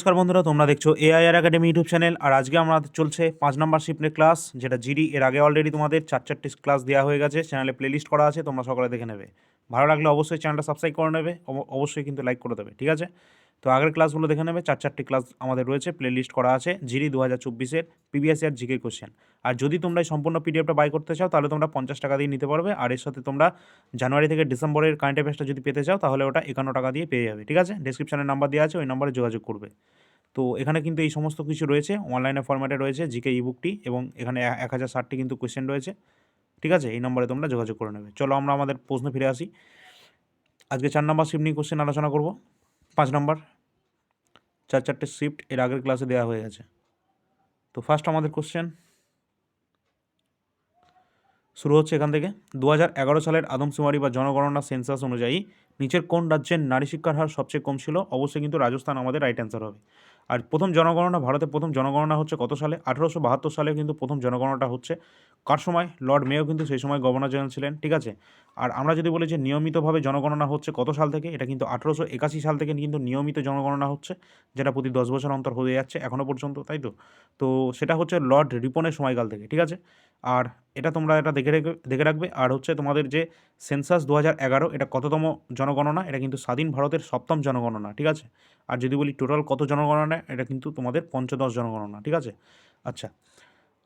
নমস্কার বন্ধুরা, তোমরা দেখছ এআইআর একাডেমি ইউটিউব চ্যানেল আর আজকে আমরা চলছে পাঁচ নাম্বার শিফটের ক্লাস যেটা জিডি এর আগে অলরেডি তোমাদের চার চারটি ক্লাস দেওয়া হয়ে গেছে। চ্যানেলে প্লেলিস্ট করা আছে, তোমরা সকালে দেখে নেবে। ভালো লাগলে অবশ্যই চ্যানেলটা সাবস্ক্রাইব করে নেবে অবশ্যই কিন্তু লাইক করে দেবে, ঠিক আছে? তো আগের ক্লাসগুলো দেখে নেবে, চার চারটি ক্লাস আমাদের রয়েছে প্লেলিস্ট করা আছে, জিরি দু হাজার চব্বিশের পিবিএস আর জিকে কোশ্চেন আর যদি তোমরা এই সম্পূর্ণ পিডিএফটা বাই করতে চাও, তাহলে তোমরা পঞ্চাশ টাকা দিয়ে নিতে পারবে, আর এর সাথে তোমরা জানুয়ারি থেকে ডিসেম্বরের কারেন্ট অ্যাফেয়ার্সটা যদি পেতে চাও, তাহলে ওটা একান্ন টাকা দিয়ে পেয়ে যাবে, ঠিক আছে? ডিসক্রিপশানের নাম্বার দেওয়া আছে, ওই নাম্বারে যোগাযোগ করবে। তো এখানে কিন্তু এই সমস্ত কিছু রয়েছে অনলাইনে ফরম্যাটে রয়েছে, জিকে ইবুকটি এবং এখানে এক হাজার ষাটটি কিন্তু কোয়েশ্চেন রয়েছে, ঠিক আছে? এই নম্বরে তোমরা যোগাযোগ করে নেবে। চলো আমরা আমাদের প্রশ্ন ফিরে আসি। আজকে চার নম্বর শিফট নিয়ে কোশ্চেন আলোচনা করব। পাঁচ নম্বর, চার চারটে শিফট এর আগের ক্লাসে দেওয়া হয়ে গেছে। তো ফার্স্ট আমাদের কোশ্চেন শুরু হচ্ছে এখান থেকে। দু সালের আদমশুমারি বা জনগণনা সেন্সাস অনুযায়ী নিচের কোন রাজ্যের নারী শিক্ষার হার সবচেয়ে কম ছিল? অবশ্যই কিন্তু রাজস্থান আমাদের রাইট অ্যান্সার হবে। আর প্রথম জনগণনা ভারতে প্রথম জনগণনা হচ্ছে কত সালে? আঠেরোশো বাহাত্তর সালে কিন্তু প্রথম জনগণনাটা হচ্ছে। কার সময়? লর্ড মেও কিন্তু সেই সময় গভর্নর জেনারেল ছিলেন, ঠিক আছে? আর আমরা যদি বলি যে নিয়মিতভাবে জনগণনা হচ্ছে কত সাল থেকে? এটা কিন্তু আঠেরোশো একাশি সাল থেকে কিন্তু নিয়মিত জনগণনা হচ্ছে, যেটা প্রতি দশ বছর অন্তর হয়ে যাচ্ছে এখনও পর্যন্ত, তাই তো? তো সেটা হচ্ছে লর্ড রিপনের সময়কাল থেকে, ঠিক আছে? আর এটা তোমরা এটা দেখে রেখে, দেখে রাখবে। আর হচ্ছে তোমাদের যে সেন্সাস দু হাজার এগারো, এটা কততম জনগণনা? এটা কিন্তু স্বাধীন ভারতের সপ্তম জনগণনা, ঠিক আছে? আর যদি বলি টোটাল কত জনগণনা, এটা কিন্তু তোমাদের পঞ্চদশ জনগণনা, ঠিক আছে? আচ্ছা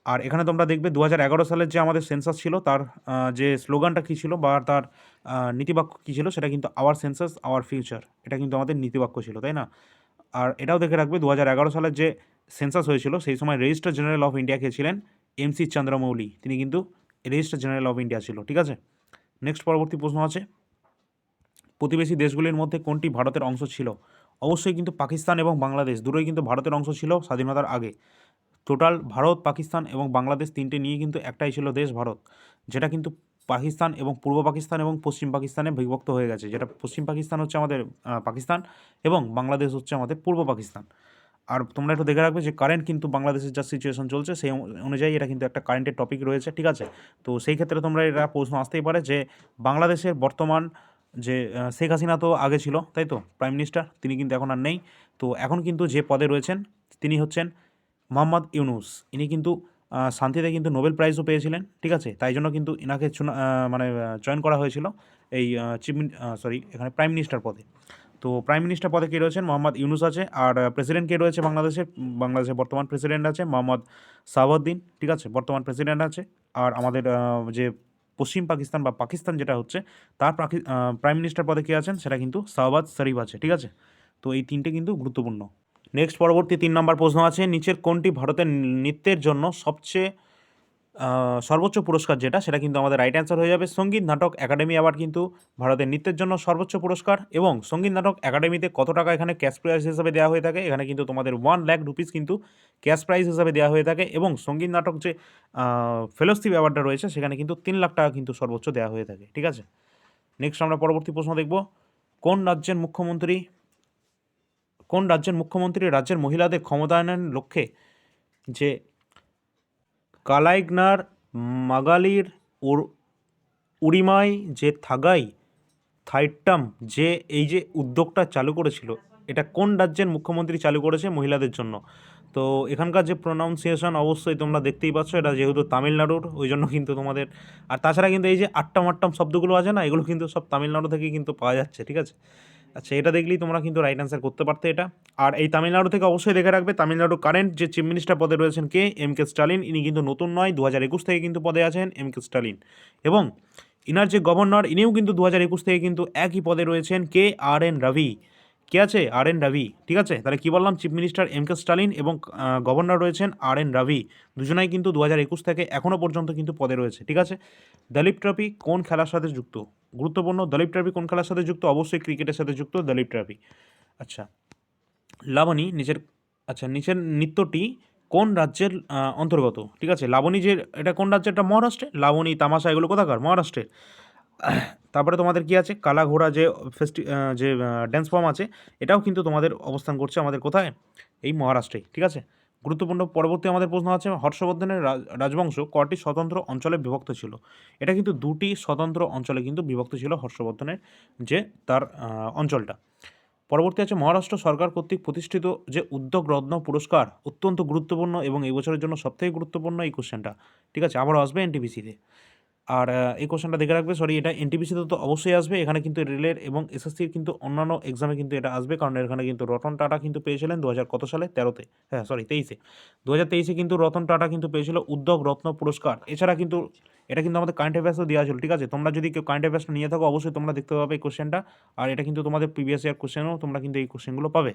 আর এখানে তোমরা দেখবে দু হাজার এগারো সালের যে আমাদের সেন্সাস ছিল, তার যে স্লোগানটা কী ছিল বা তার নীতিবাক্য কী ছিল, সেটা কিন্তু আওয়ার সেন্সাস আওয়ার ফিউচার এটা কিন্তু আমাদের নীতিবাক্য ছিল, তাই না? আর এটাও দেখে রাখবে দু হাজার এগারো সালের যে সেন্সাস হয়েছিল, সেই সময় রেজিস্টার জেনারেল অফ ইন্ডিয়া কে ছিলেন এম সি চন্দ্রমৌলি তিনি কিন্তু রেজিস্টার জেনারেল অফ ইন্ডিয়া ছিল, ঠিক আছে? নেক্সট পরবর্তী প্রশ্ন আছে, প্রতিবেশী দেশগুলির মধ্যে কোনটি ভারতের অংশ ছিল? অবশ্যই কিন্তু পাকিস্তান এবং বাংলাদেশ, দুটোই কিন্তু ভারতের অংশ ছিল স্বাধীনতার আগে। টোটাল ভারত, পাকিস্তান এবং বাংলাদেশ তিনটে নিয়ে কিন্তু একটাই ছিল দেশ ভারত, যেটা কিন্তু পাকিস্তান এবং পূর্ব পাকিস্তান এবং পশ্চিম পাকিস্তানে বিভক্ত হয়ে গেছে, যেটা পশ্চিম পাকিস্তান হচ্ছে আমাদের পাকিস্তান এবং বাংলাদেশ হচ্ছে আমাদের পূর্ব পাকিস্তান। আর তোমরা একটু দেখে রাখবে যে কারেন্ট কিন্তু বাংলাদেশের যা সিচুয়েশন চলছে, সেই অনুযায়ী এটা কিন্তু একটা কারেন্টের টপিক রয়েছে, ঠিক আছে? তো সেই ক্ষেত্রে তোমরা এটা প্রশ্ন আসতেই পারে যে বাংলাদেশের বর্তমান যে শেখ হাসিনা তো আগে ছিল, তাই তো? প্রাইম মিনিস্টার তিনি কিন্তু এখন আর নেই। তো এখন কিন্তু যে পদে রয়েছেন, তিনি হচ্ছেন মোহাম্মদ ইউনুস। ইনি কিন্তু শান্তিতে কিন্তু নোবেল প্রাইজও পেয়েছিলেন, ঠিক আছে? তাই জন্য কিন্তু এনাকে মানে চয়ন করা হয়েছিল এই চিফ সরি, এখানে প্রাইম মিনিস্টার পদে। তো প্রাইম মিনিস্টার পদে কে রয়েছেন? মোহাম্মদ ইউনুস আছে, আর প্রেসিডেন্ট কে রয়েছে বাংলাদেশের বাংলাদেশের বর্তমান প্রেসিডেন্ট আছে মোহাম্মদ সাহাবুদ্দিন ঠিক আছে? বর্তমান প্রেসিডেন্ট আছে, আর আমাদের যে পশ্চিম পাকিস্তান বা পাকিস্তান যেটা হচ্ছে, তার প্রাইম মিনিস্টার পদে কে আছেন? সেটা কিন্তু শাহবাজ শরীফ আছে, ঠিক আছে? তো এই তিনটে কিন্তু গুরুত্বপূর্ণ। নেক্সট পরবর্তী তিন নম্বর প্রশ্ন আছে, নিচের কোনটি ভারতের নৃত্যের জন্য সবচেয়ে সর্বোচ্চ পুরস্কার যেটা? সেটা কিন্তু আমাদের রাইট অ্যান্সার হয়ে যাবে। সংগীত নাটক একাডেমি অ্যাওয়ার্ড কিন্তু ভারতের নৃত্যের জন্য সর্বোচ্চ পুরস্কার এবং সংগীত নাটক একাডেমিতে কত টাকা এখানে ক্যাশ প্রাইজ হিসাবে দেওয়া হয়ে থাকে? এখানে কিন্তু তোমাদের ওয়ান লাখ রুপিস কিন্তু ক্যাশ প্রাইজ হিসাবে দেওয়া হয়ে থাকে এবং সংগীত নাটক যে ফেলোশিপ অ্যাওয়ার্ডটা রয়েছে, সেখানে কিন্তু তিন লাখ টাকা কিন্তু সর্বোচ্চ দেওয়া হয়ে থাকে। ঠিক আছে? নেক্সট আমরা পরবর্তী প্রশ্ন দেখব। কোন রাজ্যের মুখ্যমন্ত্রী কোন রাজ্যের মুখ্যমন্ত্রী রাজ্যের মহিলাদের ক্ষমতায়নের লক্ষ্যে? যে কালাইগনার, মাগালির উরিমাই যে থাগাই, থাইট্টাম, যে এই যে উদ্যোগটা চালু করেছিল, এটা কোন রাজ্যের মুখ্যমন্ত্রী চালু করেছে মহিলাদের জন্য? তো এখানকার যে প্রোনাউন্সিয়েশন অবশ্যই তোমরা দেখতেই পাচ্ছ, এটা যেহেতু তামিলনাড়ুর, ওই জন্য কিন্তু তোমাদের, আর তাছাড়া কিন্তু এই যে আট্টাম আট্টাম শব্দগুলো আছে না, এগুলো কিন্তু সব তামিলনাড়ু থেকেই কিন্তু পাওয়া যাচ্ছে, ঠিক আছে? আচ্ছা এটা দেখলেই তোমরা কিন্তু রাইট অ্যান্সার করতে পারতে এটা। আর এই তামিলনাড়ু থেকে অবশ্যই দেখে রাখবে, তামিলনাড়ু কারেন্ট যে চিফ মিনিস্টার পদে রয়েছেন কে? এম কে স্টালিন ইনি কিন্তু নতুন নয় দু হাজার একুশ থেকে কিন্তু পদে আছেন এম কে স্টালিন এবং ইনার যে গভর্নর ইনিও কিন্তু দু হাজার একুশ থেকে কিন্তু একই পদে রয়েছেন কে? আর এন রবি কে আছে? আর এন রবি ঠিক আছে? তাহলে কী বললাম? Chief minister M K Stalin এবং গভর্নর রয়েছেন আর এন রবি দুজনাই কিন্তু দু হাজার একুশ থেকে এখনও পর্যন্ত কিন্তু পদে রয়েছে। ঠিক আছে? দলীপ ট্রফি কোন খেলার সাথে যুক্ত? গুরুত্বপূর্ণ। দলীপ ট্রফি কোন খেলার সাথে যুক্ত? অবশ্যই ক্রিকেটের সাথে যুক্ত দলীপ ট্রফি। আচ্ছা। লাবণী নিচের আচ্ছা নিচের নৃত্যটি কোন রাজ্যের অন্তর্গত? ঠিক আছে, লাবণী যে, এটা কোন রাজ্যের এটা মহারাষ্ট্রে লাবণী, তামাশা, এগুলো কোথাকার? মহারাষ্ট্রের। তারপরে তোমাদের কি আছে? কালা ঘোড়া যে ফেস্টি যে ড্যান্স ফর্ম আছে, এটাও কিন্তু তোমাদের অবস্থান করছে আমাদের কোথায়? এই মহারাষ্ট্রেই। ঠিক আছে? গুরুত্বপূর্ণ পরবর্তী আমাদের প্রশ্ন আছে, হর্ষবর্ধনের রাজবংশ কটি স্বতন্ত্র অঞ্চলে বিভক্ত ছিল? এটা কিন্তু দুটি স্বতন্ত্র অঞ্চলে কিন্তু বিভক্ত ছিল হর্ষবর্ধনের যে তার অঞ্চলটা। পরবর্তী আছে, মহারাষ্ট্র সরকার কর্তৃক প্রতিষ্ঠিত যে উদ্যোগ রত্ন পুরস্কার অত্যন্ত গুরুত্বপূর্ণ এবং এই বছরের জন্য সবথেকে গুরুত্বপূর্ণ এই কোশ্চেনটা ঠিক আছে আবার আসবে এনটিপিসিতে আর এই কোশ্চেনটা দেখে রাখবে সরি এটা এনটিপিসিতে তো অবশ্যই আসবে, এখানে কিন্তু রেলের এবং এসএসসির কিন্তু অন্যান্য এক্সামে কিন্তু এটা আসবে, কারণ এখানে কিন্তু রতন টাটা কিন্তু পেয়েছিলেন দু হাজার কত সালে? তেরোতে হ্যাঁ সরি তেইশে। দু তেইশে কিন্তু রতন টাটা কিন্তু পেয়েছিল উদ্যোগ রত্ন পুরস্কার। এছাড়া কিন্তু এটা কিন্তু আমাদের কারেন্ট অ্যাফেয়ার্সও দেওয়া ছিল, ঠিক আছে? তোমরা যদি কেউ কারেন্ট অ্যাফেয়ার্সটা নিয়ে থাকো, অবশ্যই তোমরা দেখতে পাবে এই কোশ্চেনটা আর এটা কিন্তু তোমাদের প্রিভিয়াস ইয়ার কোশ্চেনও তোমরা কিন্তু এই কোশ্চেনগুলো পাবে।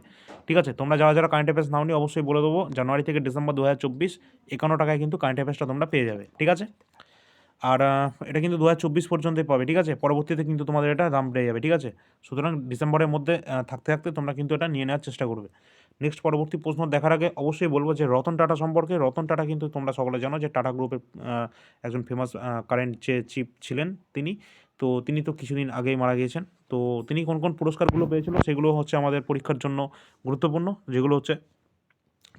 ঠিক আছে? তোমরা যারা যারা কারেন্ট অ্যাফেয়ার্স নাও নি অবশ্যই বলে দেবো, জানুয়ারি থেকে ডিসেম্বর দু হাজার চব্বিশ টাকায় কিন্তু কারেন্ট অ্যাফেয়ার্সটা তোমরা পেয়ে যাবে। ঠিক আছে? আর এটা কিন্তু দু হাজার চব্বিশ পর্যন্তই পাবে, ঠিক আছে? পরবর্তীতে কিন্তু তোমাদের এটা দাম বেড়ে যাবে, ঠিক আছে? সুতরাং ডিসেম্বরের মধ্যে থাকতে থাকতে তোমরা কিন্তু এটা নিয়ে নেওয়ার চেষ্টা করবে। নেক্সট পরবর্তী প্রশ্ন দেখার আগে অবশ্যই বলব যে রতন টাটা সম্পর্কে, রতন টাটা কিন্তু তোমরা সকলে জানো যে টাটা গ্রুপের একজন ফেমাস কারেন্ট যে চিফ ছিলেন তিনি, তো তিনি তো কিছুদিন আগেই মারা গিয়েছেন। তো তিনি কোন কোন পুরস্কারগুলো পেয়েছিল সেগুলো হচ্ছে আমাদের পরীক্ষার জন্য গুরুত্বপূর্ণ, যেগুলো হচ্ছে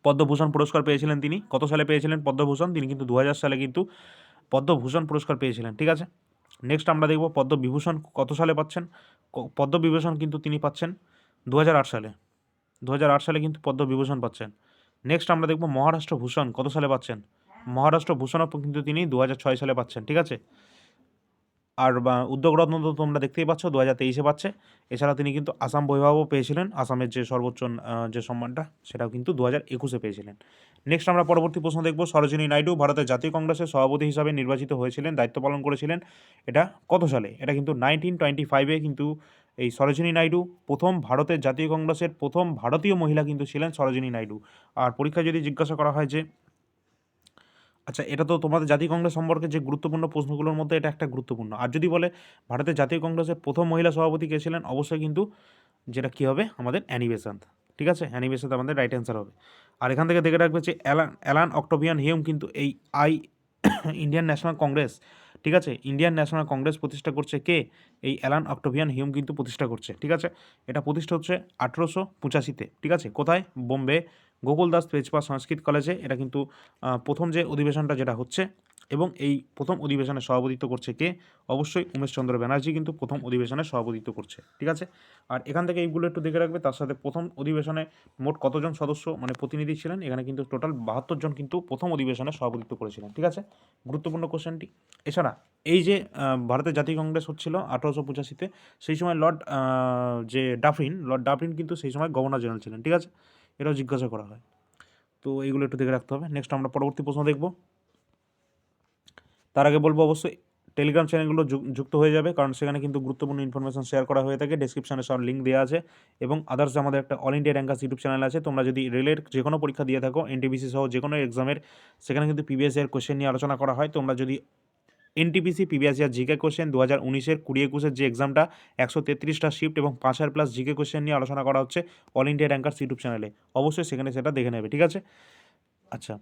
পদ্মভূষণ পুরস্কার পেয়েছিলেন তিনি। কত সালে পেয়েছিলেন পদ্মভূষণ? তিনি কিন্তু দু হাজার সালে কিন্তু পদ্মভূষণ পুরস্কার পেয়েছিলেন, ঠিক আছে? নেক্সট আমরা দেখব পদ্মবিভূষণ কত সালে পাচ্ছেন? পদ্মবিভূষণ কিন্তু তিনি পাচ্ছেন দু হাজার আট সালে। দু হাজার আট সালে কিন্তু পদ্মবিভূষণ পাচ্ছেন। নেক্সট আমরা দেখব মহারাষ্ট্র ভূষণ কত সালে পাচ্ছেন? মহারাষ্ট্র ভূষণও কিন্তু তিনি দু হাজার ছয় সালে পাচ্ছেন, ঠিক আছে? আর উদ্যোগরত্ন তো তোমরা দেখতেই পাচ্ছ দু হাজার তেইশে পাচ্ছে। এছাড়া তিনি কিন্তু আসাম বৈভবও পেয়েছিলেন, আসামের যে সর্বোচ্চ যে সম্মানটা, সেটাও কিন্তু দু হাজার একুশে পেয়েছিলেন। নেক্সট আমরা পরবর্তী প্রশ্ন দেখব, সরোজিনী নাইডু ভারতের জাতীয় কংগ্রেসের সভাপতি হিসাবে নির্বাচিত হয়েছিলেন, দায়িত্ব পালন করেছিলেন, এটা কত সালে? এটা কিন্তু নাইনটিন টোয়েন্টি ফাইভে কিন্তু এই সরোজিনী নাইডু, প্রথম ভারতের জাতীয় কংগ্রেসের প্রথম ভারতীয় মহিলা কিন্তু ছিলেন সরোজিনী নাইডু। আর পরীক্ষায় যদি জিজ্ঞাসা করা হয় যে আচ্ছা এটা তো তোমাদের জাতীয় কংগ্রেস সম্পর্কে যে গুরুত্বপূর্ণ প্রশ্নগুলোর মধ্যে এটা একটা গুরুত্বপূর্ণ। আর যদি বলে ভারতের জাতীয় কংগ্রেসের প্রথম মহিলা সভাপতি কে ছিলেন, অবশ্যই কিন্তু যেটা কী হবে? আমাদের অ্যানি বেসান্ত। ঠিক আছে? অ্যানি বেসান্ত আমাদের রাইট অ্যান্সার হবে। আর এখান থেকে দেখে রাখবে যে অ্যালান অ্যালান অক্টোভিয়ান হিউম কিন্তু এই আই, ইন্ডিয়ান ন্যাশনাল কংগ্রেস, ঠিক আছে? ইন্ডিয়ান ন্যাশনাল কংগ্রেস প্রতিষ্ঠা করছে কে? এই অ্যালান অক্টোভিয়ান হিউম কিন্তু প্রতিষ্ঠা করছে, ঠিক আছে? এটা প্রতিষ্ঠা হচ্ছে আঠেরোশো পঁচাশিতে, ঠিক আছে? কোথায়? বোম্বে। গোকুলদাস তেজপা সংস্কৃত কলেজে। এটা কিন্তু প্রথম যে অধিবেশনটা যেটা হচ্ছে এবং এই প্রথম অধিবেশনে সভাপতিত্ব করছে কে? অবশ্যই উমেশচন্দ্র ব্যানার্জি কিন্তু প্রথম অধিবেশনে সভাপতিত্ব করছে, ঠিক আছে? আর এখান থেকে এইগুলো একটু দেখে রাখবে, তার সাথে প্রথম অধিবেশনে মোট কতজন সদস্য মানে প্রতিনিধি ছিলেন, এখানে কিন্তু টোটাল বাহাত্তর জন কিন্তু প্রথম অধিবেশনে সভাপতিত্ব করেছিলেন, ঠিক আছে? গুরুত্বপূর্ণ কোশ্চেনটি। এছাড়া এই যে ভারতের জাতীয় কংগ্রেস হচ্ছিল আঠারোশো পঁচাশিতে, সেই সময় লর্ড যে ডাফরিন, লর্ড ডাফরিন কিন্তু সেই সময় গভর্নর জেনারেল ছিলেন, ঠিক আছে? এটাও জিজ্ঞাসা করা হয়। তো এইগুলো একটু দেখে রাখতে হবে। নেক্সট আমরা পরবর্তী প্রশ্ন দেখব। তার আগে বলব অবশ্যই টেলিগ্রাম চ্যানেলগুলো যুক- যুক্ত হয়ে যাবে। কারণ সেখানে কিন্তু গুরুত্বপূর্ণ ইনফরমেশন শেয়ার করা হয়ে থাকে। ডেসক্রিপশনে সব লিঙ্ক দেওয়া আছে। এবং আদার্স আমাদের একটা all India rankers YouTube channel আছে। তোমরা যদি রেলের যে কোনো পরীক্ষা দিয়ে থাকো এনটিপিসি সহ যে কোনো এক্সামের সেখানে কিন্তু পিবিএস এর কোশ্চেন নিয়ে আলোচনা করা হয়। তোমরা যদি NTPC PBS year GK question দু হাজার উনিশের কুড়ি একুশের যে এক্সামটা একশো তেত্রিশটা শিফট এবং পাঁচ হাজার প্লাস জিকে কোশ্চেন নিয়ে আলোচনা করা হচ্ছে অল ইন্ডিয়া র্যাঙ্কার্স ইউটিউব চ্যানেলে অবশ্যই সেখানে সেটা দেখে নেবে, ঠিক আছে? আচ্ছা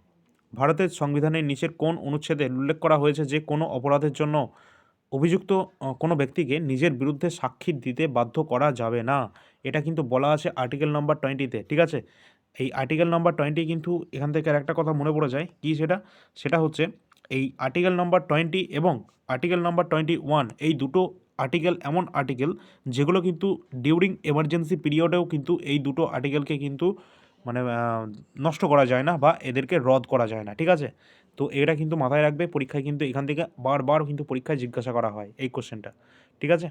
ভারতের সংবিধানের নিচের কোন অনুচ্ছেদে উল্লেখ করা হয়েছে যে কোনো অপরাধের জন্য অভিযুক্ত কোনো ব্যক্তিকে নিজের বিরুদ্ধে সাক্ষী দিতে বাধ্য করা যাবে না? এটা কিন্তু বলা আছে আর্টিকেল নাম্বার টোয়েন্টিতে ঠিক আছে? এই আর্টিকেল নাম্বার টোয়েন্টি কিন্তু এখান থেকে আর একটা কথা মনে পড়ে যায়। কী সেটা? সেটা হচ্ছে এই আর্টিকেল নাম্বার টোয়েন্টি এবং আর্টিকেল নাম্বার টোয়েন্টি ওয়ান এই দুটো আর্টিকেল এমন আর্টিকেল যেগুলো কিন্তু ডিউরিং এমার্জেন্সি পিরিয়ডেও কিন্তু এই দুটো আর্টিকেলকে কিন্তু মানে নষ্ট করা যায় না বা এদেরকে রদ করা যায় না, ঠিক আছে? তো এটা কিন্তু মাথায় রাখবে, পরীক্ষায় কিন্তু এখান থেকে বারবার কিন্তু পরীক্ষায় জিজ্ঞাসা করা হয় এই কোশ্চেনটা ঠিক আছে?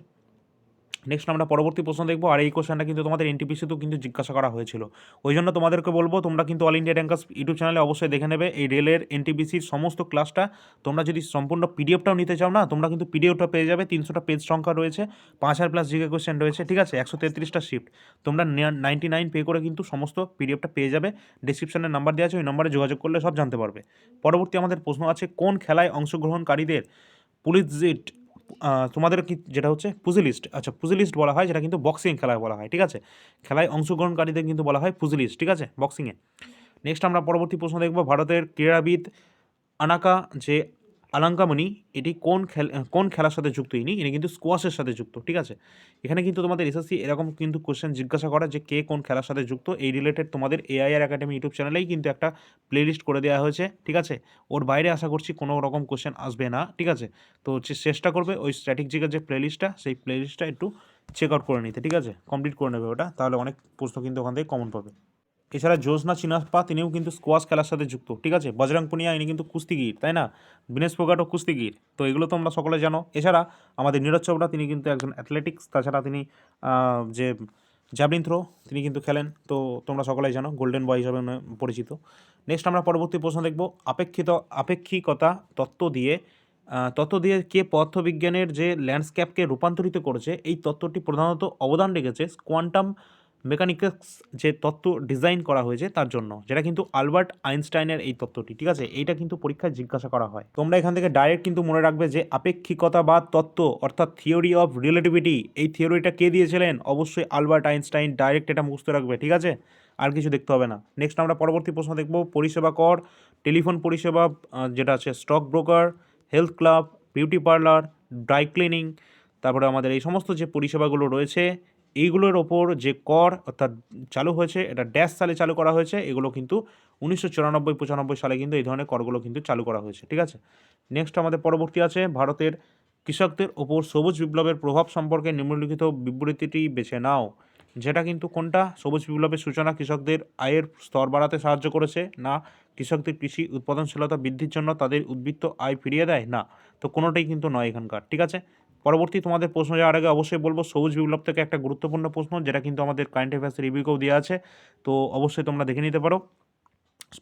নেক্সট আমরা পরবর্তী প্রশ্ন দেখব আর এই কোশ্চেনটা কিন্তু তোমাদের এনটিপিসিতেও কিন্তু জিজ্ঞাসা করা হয়েছিল। ওই জন্য তোমাদেরকে বলব, তোমরা কিন্তু অল ইন্ডিয়া র্যাঙ্কাস ইউটিউব চ্যানেলে অবশ্যই দেখে নেবে। এই রেলের এনটিপিসির সমস্ত ক্লাসটা তোমরা যদি সম্পূর্ণ পিডিএফটাও নিতে চাও না, তোমরা কিন্তু পিডিএফটা পেয়ে যাবে। তিনশোটা পেজ সংখ্যা রয়েছে, পাঁচ হাজার প্লাস জিকে কোশ্চেন রয়েছে, ঠিক আছে? একশো তেত্রিশটা শিফট তোমরা নাইনটি নাইন পে করে কিন্তু সমস্ত পিডিএফটা পেয়ে যাবে। ডিসক্রিপশনের নাম্বার দেওয়া আছে, ওই নম্বরে যোগাযোগ করলে সব জানতে পারবে। পরবর্তী আমাদের প্রশ্ন আছে, কোন খেলায় অংশগ্রহণকারীদের পুলিশ জিট তোমাদের কি যেটা হচ্ছে? পুজিলিস্ট আচ্ছা পুজিলিস্ট বলা হয়, যেটা কিন্তু বক্সিং খেলায় বলা হয়, ঠিক আছে? খেলায় অংশগ্রহণকারীদের কিন্তু বলা হয় পুজিলিস্ট ঠিক আছে? বক্সিংয়ে নেক্সট আমরা পরবর্তী প্রশ্ন দেখব, ভারতের ক্রীড়াবিদ আনাকা যে আলাঙ্কামণি এটি কোন খেল কোন খেলার সাথে যুক্ত? ইনি ইনি কিন্তু স্কোয়াশের সাথে যুক্ত, ঠিক আছে? এখানে কিন্তু তোমাদের এসএসসি এরকম কিন্তু কোশ্চেন জিজ্ঞাসা করা যে কে কোন খেলার সাথে যুক্ত? এই রিলেটেড তোমাদের এআইআর একাডেমি ইউটিউব চ্যানেলেই কিন্তু একটা প্লেলিস্ট করে দেওয়া হয়েছে, ঠিক আছে? ওর বাইরে আশা করছি কোনো রকম কোশ্চেন আসবে না, ঠিক আছে? তো চেষ্টা করবে ওই স্ট্র্যাটেজিকের যে প্লেলিস্টটা সেই প্লেলিস্টটা একটু চেক আউট করে নিতে, ঠিক আছে? কমপ্লিট করে নেবে ওটা, তাহলে অনেক প্রশ্ন কিন্তু ওখান থেকে কমন পাবে। এছাড়া জ্যোৎস্না চিনাপ্পা তিনিও কিন্তু স্কোয়াশ খেলার সাথে যুক্ত, ঠিক আছে? বজরং পুনিয়া ইনি কিন্তু কুস্তিগির, তাই না? বিনেশ ফোগাটও কুস্তিগির, তো এগুলো তোমরা সকলে জানো। এছাড়া আমাদের নীরজ চোপড়া, তিনি কিন্তু একজন অ্যাথলেটিক্স তাছাড়া তিনি যে জ্যাভলিন থ্রো তিনি কিন্তু খেলেন, তো তোমরা সকলেই জানো গোল্ডেন বয় হিসাবে পরিচিত। নেক্সট আমরা পরবর্তী প্রশ্ন দেখব, আপেক্ষিত, আপেক্ষিকতা তত্ত্ব দিয়ে তত্ত্ব দিয়ে কে পদার্থবিজ্ঞানের যে ল্যান্ডস্কেপকে রূপান্তরিত করেছে, এই তত্ত্বটি প্রধানত অবদান রেখেছে কোয়ান্টাম মেকানিক্স যে তত্ত্ব ডিজাইন করা হয়েছে তার জন্য, যেটা কিন্তু আলবার্ট আইনস্টাইনের এই তত্ত্বটি, ঠিক আছে? এইটা কিন্তু পরীক্ষায় জিজ্ঞাসা করা হয়। তোমরা এখান থেকে ডাইরেক্ট কিন্তু মনে রাখবে যে আপেক্ষিকতা বা তত্ত্ব, অর্থাৎ থিওরি অফ রিলেটিভিটি এই থিওরিটা কে দিয়েছিলেন? অবশ্যই আলবার্ট আইনস্টাইন ডাইরেক্ট এটা মুখস্থ রাখবে, ঠিক আছে? আর কিছু দেখতে হবে না। নেক্সট আমরা পরবর্তী প্রশ্ন দেখব। পরিষেবা কর, টেলিফোন পরিষেবা যেটা আছে stock broker health club beauty parlour dry cleaning তারপরে আমাদের এই সমস্ত যে পরিষেবাগুলো রয়েছে এইগুলোর ওপর যে কর অর্থাৎ চালু হয়েছে, এটা ড্যাশ সালে চালু করা হয়েছে, এগুলো কিন্তু উনিশশো চুরানব্বই, পঁচানব্বই সালে কিন্তু এই ধরনের করগুলো কিন্তু চালু করা হয়েছে, ঠিক আছে? নেক্সট আমাদের পরবর্তী আছে, ভারতের কৃষকদের ওপর সবুজ বিপ্লবের প্রভাব সম্পর্কে নিম্নলিখিত বিবৃতিটি বেছে নাও, যেটা কিন্তু কোনটা? সবুজ বিপ্লবের সূচনা কৃষকদের আয়ের স্তর বাড়াতে সাহায্য করেছে না কৃষকদের কৃষি উৎপাদনশীলতা বৃদ্ধির জন্য তাদের উদ্বৃত্ত আয় ফিরিয়ে দেয়? না, তো কোনোটাই কিন্তু নয় এখানকার, ঠিক আছে? পরবর্তী তোমাদের প্রশ্ন যাওয়ার আগে অবশ্যই বলব, সবুজ বিপ্লব থেকে একটা গুরুত্বপূর্ণ প্রশ্ন, যেটা কিন্তু আমাদের কারেন্ট অ্যাফেয়ার্স রিভিউকেও দেওয়া আছে। তো অবশ্যই তোমরা দেখে নিতে পারো।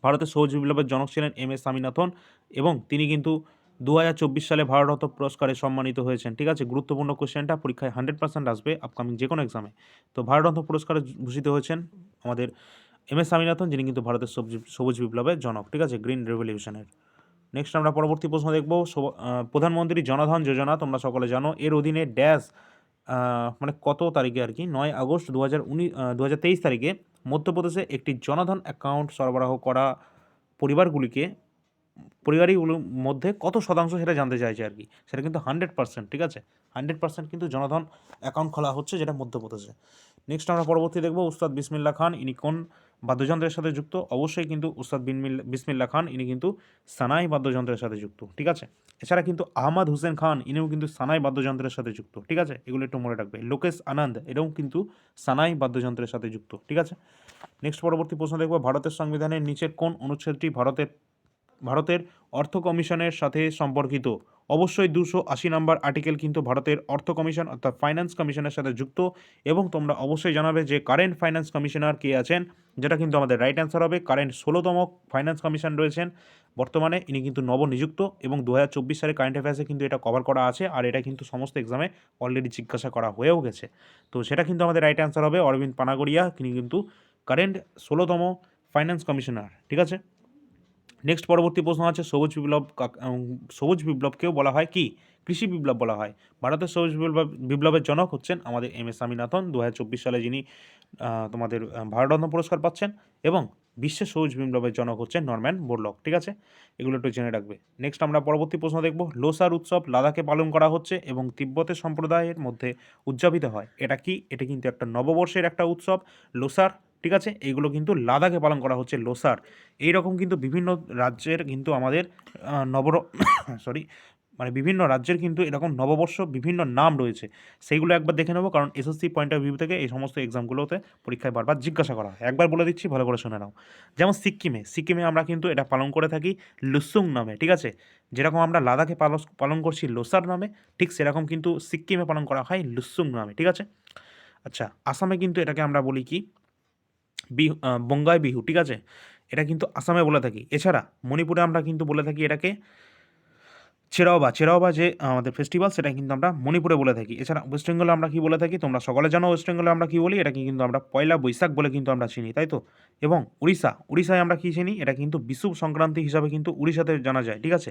ভারতের সবুজ বিপ্লবের জনক ছিলেন এম এস স্বামীনাথন এবং তিনি কিন্তু দু হাজার চব্বিশ সালে ভারতরত্ন পুরস্কারে সম্মানিত হয়েছেন। ঠিক আছে? গুরুত্বপূর্ণ কোশ্চেনটা পরীক্ষায় হান্ড্রেড পার্সেন্ট আসবে আপকামিং যে কোনো এক্সামে তো ভারতরত্ন পুরস্কারে ভূষিত হয়েছেন আমাদের এম এস স্বামীনাথন, যিনি কিন্তু ভারতের সবজি সবুজ বিপ্লবের জনক। ঠিক আছে? গ্রিন রেভলিউশনের নেক্সট আমরা পরবর্তী প্রশ্ন দেখব। প্রধানমন্ত্রী জনধন যোজনা, তোমরা সকলে জানো, এর অধীনে ড্যাশ মানে কত তারিখে আর কি? নয় আগস্ট দু হাজার উনিশ দু হাজার তেইশ তারিখে মধ্যপ্রদেশে একটি জনধন অ্যাকাউন্ট সরবরাহ করা পরিবারগুলিকে পরিবারগুলোর মধ্যে কত শতাংশ সেটা জানতে চাইছে আর কি? সেটা কিন্তু হান্ড্রেড পার্সেন্ট ঠিক আছে? হান্ড্রেড পার্সেন্ট কিন্তু জনধন অ্যাকাউন্ট খোলা হচ্ছে যেটা মধ্যপ্রদেশে। নেক্সট আমরা পরবর্তী দেখব, উস্তাদ বিসমিল্লা খান, ইনি কোন বাদ্যযন্ত্রের সাথে যুক্ত, অবশ্যই কিন্তু উস্তাদ বিনমিল বিসমিল্লা খান, ইনি কিন্তু সানাই বাদ্যযন্ত্রের সাথে যুক্ত, ঠিক আছে? এছাড়া কিন্তু আহমদ হোসেন খান, ইনিও কিন্তু সানাই বাদ্যযন্ত্রের সাথে যুক্ত, ঠিক আছে? এগুলো একটু মনে রাখবে। লোকেশ আনন্দ এটাও কিন্তু সানাই বাদ্যযন্ত্রের সাথে যুক্ত, ঠিক আছে? নেক্সট পরবর্তী প্রশ্ন দেখব, ভারতের সংবিধানের নিচের কোন অনুচ্ছেদটি ভারতের ভারতের অর্থ কমিশনের সাথে সম্পর্কিত? অবশ্যই দুশো আশি নম্বর আর্টিকেল কিন্তু ভারতের অর্থ কমিশন অর্থাৎ ফাইন্যান্স কমিশনের সাথে যুক্ত এবং তোমরা অবশ্যই জানাবে যে কারেন্ট ফাইন্যান্স কমিশনার কে আছেন, যেটা কিন্তু আমাদের রাইট অ্যান্সার হবে। কারেন্ট ষোলোতম ফাইন্যান্স কমিশন রয়েছেন। বর্তমানে ইনি কিন্তু নবনিযুক্ত এবং দু হাজার চব্বিশ সালে কারেন্ট অ্যাফেয়ার্সে কিন্তু এটা কভার করা আছে আর এটা কিন্তু সমস্ত এক্সামে অলরেডি জিজ্ঞাসা করা হয়েও গেছে। তো সেটা কিন্তু আমাদের রাইট অ্যান্সার হবে। অরবিন্দ পানাগড়িয়া, তিনি কিন্তু কারেন্ট ষোলোতম ফাইন্যান্স কমিশনার ঠিক আছে? নেক্সট পরবর্তী প্রশ্ন আছে, সবুজ বিপ্লব সবুজ বিপ্লবকেও বলা হয় কি? কৃষি বিপ্লব বলা হয়। ভারতের সবুজ বিপ্লব, বিপ্লবের জনক হচ্ছেন আমাদের এম এস স্বামীনাথন দু হাজার চব্বিশ সালে যিনি তোমাদের ভারতরত্ন পুরস্কার পাচ্ছেন এবং বিশ্বের সবুজ বিপ্লবের জনক হচ্ছেন নরম্যান বোরলক, ঠিক আছে? এগুলো একটু জেনে রাখবে। নেক্সট আমরা পরবর্তী প্রশ্ন দেখব। লোসার উৎসব লাদাখে পালন করা হচ্ছে এবং তিব্বতের সম্প্রদায়ের মধ্যে উদযাপিত হয়। এটা কি? এটা কিন্তু একটা নববর্ষের একটা উৎসব। লোসার ঠিক আছে? এইগুলো কিন্তু লাদাখে পালন করা হচ্ছে, লোসার। এই রকম কিন্তু বিভিন্ন রাজ্যের কিন্তু আমাদের নবর সরি মানে বিভিন্ন রাজ্যের কিন্তু এরকম নববর্ষ বিভিন্ন নাম রয়েছে। সেইগুলো একবার দেখে নেব, কারণ এসএসসি পয়েন্ট অফ ভিউ থেকে এই সমস্ত এক্সামগুলোতে পরীক্ষায় বারবার জিজ্ঞাসা করা হয়। একবার বলে দিচ্ছি, ভালো করে শুনে নাও। যেমন সিকিমে সিকিমে আমরা কিন্তু এটা পালন করে থাকি লুসুং নামে, ঠিক আছে? যেরকম আমরা লাদাখে পালন করছি লোসার নামে, ঠিক সেরকম কিন্তু সিকিমে পালন করা হয় লুসুং নামে, ঠিক আছে? আচ্ছা আসামে কিন্তু এটাকে আমরা বলি কি? বিহু বঙ্গায় বিহু, ঠিক আছে? এটা কিন্তু আসামে বলে থাকি। এছাড়া মণিপুরে আমরা কিন্তু বলে থাকি এটাকে চেরাওবা চেরাওবা যে আমাদের ফেস্টিভ্যাল সেটা কিন্তু আমরা মণিপুরে বলে থাকি। এছাড়া ওয়েস্ট বেঙ্গলে আমরা কি বলে থাকি? তোমরা সকলে জানো ওয়েস্ট বেঙ্গলে আমরা কি বলি? এটাকে কিন্তু আমরা পয়লা বৈশাখ বলে কিন্তু আমরা চিনি, তাই তো? এবং উড়িষ্যা, উড়িষ্যায় আমরা কী চিনি? এটা কিন্তু বিশু সংক্রান্তি হিসাবে কিন্তু উড়িষ্যাতে জানা যায়, ঠিক আছে?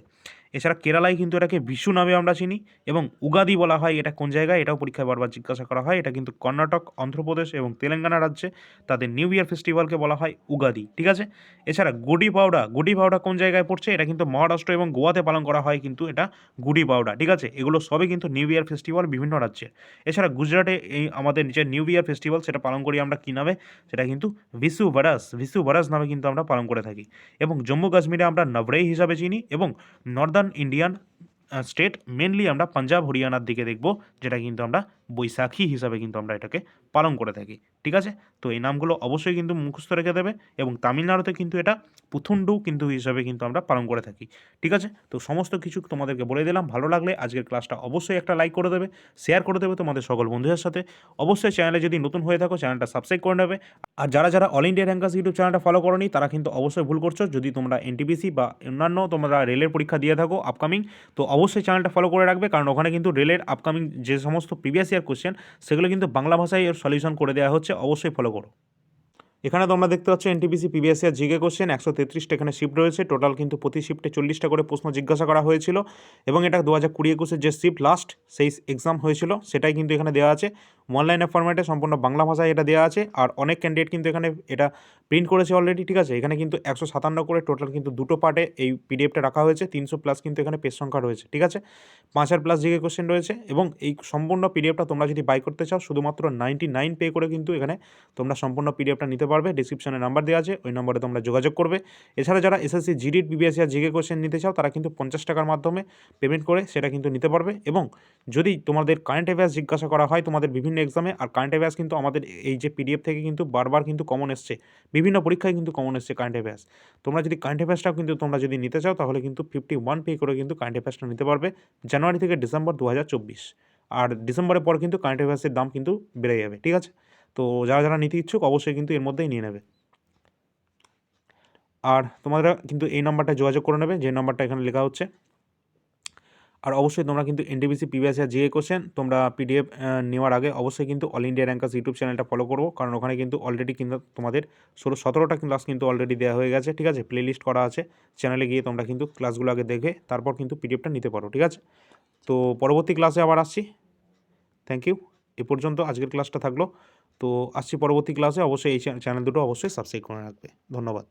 এছাড়া কেরালায় কিন্তু এটাকে বিশু নামে আমরা চিনি এবং উগাদি বলা হয় এটা কোন জায়গায়? এটাও পরীক্ষায় বারবার জিজ্ঞাসা করা হয়। এটা কিন্তু কর্ণাটক, অন্ধ্রপ্রদেশ এবং তেলেঙ্গানা রাজ্যে তাদের নিউ ইয়ার ফেস্টিভ্যালকে বলা হয় উগাদি, ঠিক আছে? এছাড়া গুডি পাউডা গুডি পাউডা কোন জায়গায় পড়ছে? এটা কিন্তু মহারাষ্ট্র এবং গোয়াতে পালন করা হয় কিন্তু এটা গুডি পাউডা ঠিক আছে? এগুলো সবই কিন্তু নিউ ইয়ার ফেস্টিভ্যাল বিভিন্ন রাজ্যে। এছাড়া গুজরাটে এই আমাদের যে নিউ ইয়ার ফেস্টিভ্যাল সেটা পালন করি আমরা কী নামে? সেটা কিন্তু ভিসু বারাস ভিসু বারাস নামে কিন্তু আমরা পালন করে থাকি। এবং জম্মু কাশ্মীরে আমরা নবরেই হিসাবে চিনি এবং নর্দার্ন ইন্ডিয়ান স্টেট মেনলি আমরা পাঞ্জাব, হরিয়ানার দিকে দেখব, যেটা কিন্তু আমরা বৈশাখী হিসাবে কিন্তু আমরা এটাকে পালন করে থাকি, ঠিক আছে? তো এই নামগুলো অবশ্যই কিন্তু মুখস্থ রেখে দেবে এবং তামিলনাড়ুতে কিন্তু এটা পুথুন্ডু কিন্তু হিসাবে কিন্তু আমরা পালন করে থাকি, ঠিক আছে? তো সমস্ত কিছু তোমাদেরকে বলে দিলাম, ভালো লাগলে আজকের ক্লাসটা অবশ্যই একটা লাইক করে দেবে, শেয়ার করে দেবে তোমাদের সকল বন্ধুদের সাথে। অবশ্যই চ্যানেলে যদি নতুন হয়ে থাকো, চ্যানেলটা সাবস্ক্রাইব করে নেবে। আর যারা যারা অল ইন্ডিয়া র্যাঙ্কার্স ইউটিউব চ্যানেলটা ফলো করনি, তারা কিন্তু অবশ্যই ভুল করছ। যদি তোমরা এনটিপিসি বা অন্যান্য তোমরা রেলের পরীক্ষা দিয়ে থাকো আপকামিং তো অবশ্যই চ্যানেলটা ফলো করে রাখবে, কারণ ওখানে কিন্তু রেলের আপকামিং যে সমস্ত প্রিভিয়াস ইয়ার কোশ্চেন সেগুলো কিন্তু বাংলা ভাষায় সলিউশন করে দেওয়া হচ্ছে, অবশ্যই ফলো করো। এখানে তোমরা দেখতে পাচ্ছ এনটিপিসি পিবিএসসি আর জিকে কোশ্চেন একশো তেত্রিশটা এখানে শিফট রয়েছে টোটাল কিন্তু প্রতি শিফটে চল্লিশটা করে প্রশ্ন জিজ্ঞাসা করা হয়েছিল। এবং এটা দু হাজার কুড়ি একুশের যে শিফট লাস্ট সেই এক্সাম হয়েছিল, সেটাই কিন্তু এখানে দেওয়া আছে। অনলাইনের ফরম্যাটে সম্পূর্ণ বাংলা ভাষায় এটা দেওয়া আছে। আর অনেক ক্যান্ডিডেট কিন্তু এখানে এটা প্রিন্ট করেছে অলরেডি ঠিক আছে? এখানে কিন্তু একশো সাতান্ন করে টোটাল কিন্তু দুটো পার্টে এই পিডিএফটা রাখা হয়েছে। তিনশো প্লাস কিন্তু এখানে পেজ সংখ্যা রয়েছে, ঠিক আছে? পাঁচ হাজার প্লাস জিকে কোশ্চেন রয়েছে এবং এই সম্পূর্ণ পিডিএফটা তোমরা যদি বাই করতে চাও, শুধুমাত্র নাইনটি নাইন পে করে কিন্তু এখানে তোমরা সম্পূর্ণ পিডিএফটা নিতে পারবে। ডিসক্রিপশনে নাম্বার দেওয়া আছে, ওই নম্বরে তোমরা যোগাযোগ করবে। এছাড়া যারা এসএসসি জিডির বিবিএস আর জিকে কোশ্চেন নিতে চাও, তারা কিন্তু পঞ্চাশ টাকার মাধ্যমে পেমেন্ট করে সেটা কিন্তু নিতে পারবে। এবং যদি তোমাদের কারেন্ট অ্যাফেয়ার্স জিজ্ঞাসা করা হয়, তোমাদের বিভিন্ন এক্সামে আর কারেন্ট অ্যাফেয়ার্স কিন্তু আমাদের এই যে পিডিএফ থেকে কিন্তু বারবার কিন্তু কমন এসছে। বিভিন্ন পরীক্ষায় কিন্তু কমন এসছে কারেন্ট অ্যাফেয়ার্স তোমরা যদি কারেন্ট অ্যাফেয়ার্সটাও কিন্তু তোমরা যদি নিতে চাও, তাহলে কিন্তু ফিফটি ওয়ান পে করে কিন্তু কারেন্ট অ্যাফেয়ার্সটা নিতে পারবে জানুয়ারি থেকে ডিসেম্বর দু হাজার চব্বিশ। আর ডিসেম্বরের পর কিন্তু কারেন্ট অ্যাফেয়ার্সের দাম কিন্তু বেড়ে যাবে, ঠিক আছে? তো যারা যারা নিতে ইচ্ছুক, অবশ্যই কিন্তু এর মধ্যেই নিয়ে নেবে। আর তোমরা কিন্তু এই নাম্বারটা যোগাযোগ করে নেবে, যে নাম্বারটা এখানে লেখা হচ্ছে। আর অবশ্যই তোমরা কিন্তু এনটিবিসি পিবিএস আর জিএ কোশ্চেন তোমরা পিডিএফ নেওয়ার আগে অবশ্যই কিন্তু অল ইন্ডিয়া র্যাঙ্কার্স ইউটিউব চ্যানেলটা ফলো করব। কারণ ওখানে কিন্তু অলরেডি কিন্তু তোমাদের ষোলো, সতেরোটা ক্লাস কিন্তু অলরেডি দেওয়া হয়ে গেছে, ঠিক আছে? প্লে লিস্ট করা আছে। চ্যানেলে গিয়ে তোমরা কিন্তু ক্লাসগুলো আগে দেখে তারপর কিন্তু পিডিএফটা নিতে পারো, ঠিক আছে? তো পরবর্তী ক্লাসে আবার আসছি। থ্যাংক ইউ এ পর্যন্ত আজকের ক্লাসটা থাকল। তো আসছি পরবর্তী ক্লাসে অবশ্যই এই চ্যানেল দুটো অবশ্যই সাবস্ক্রাইব করে রাখবে। ধন্যবাদ।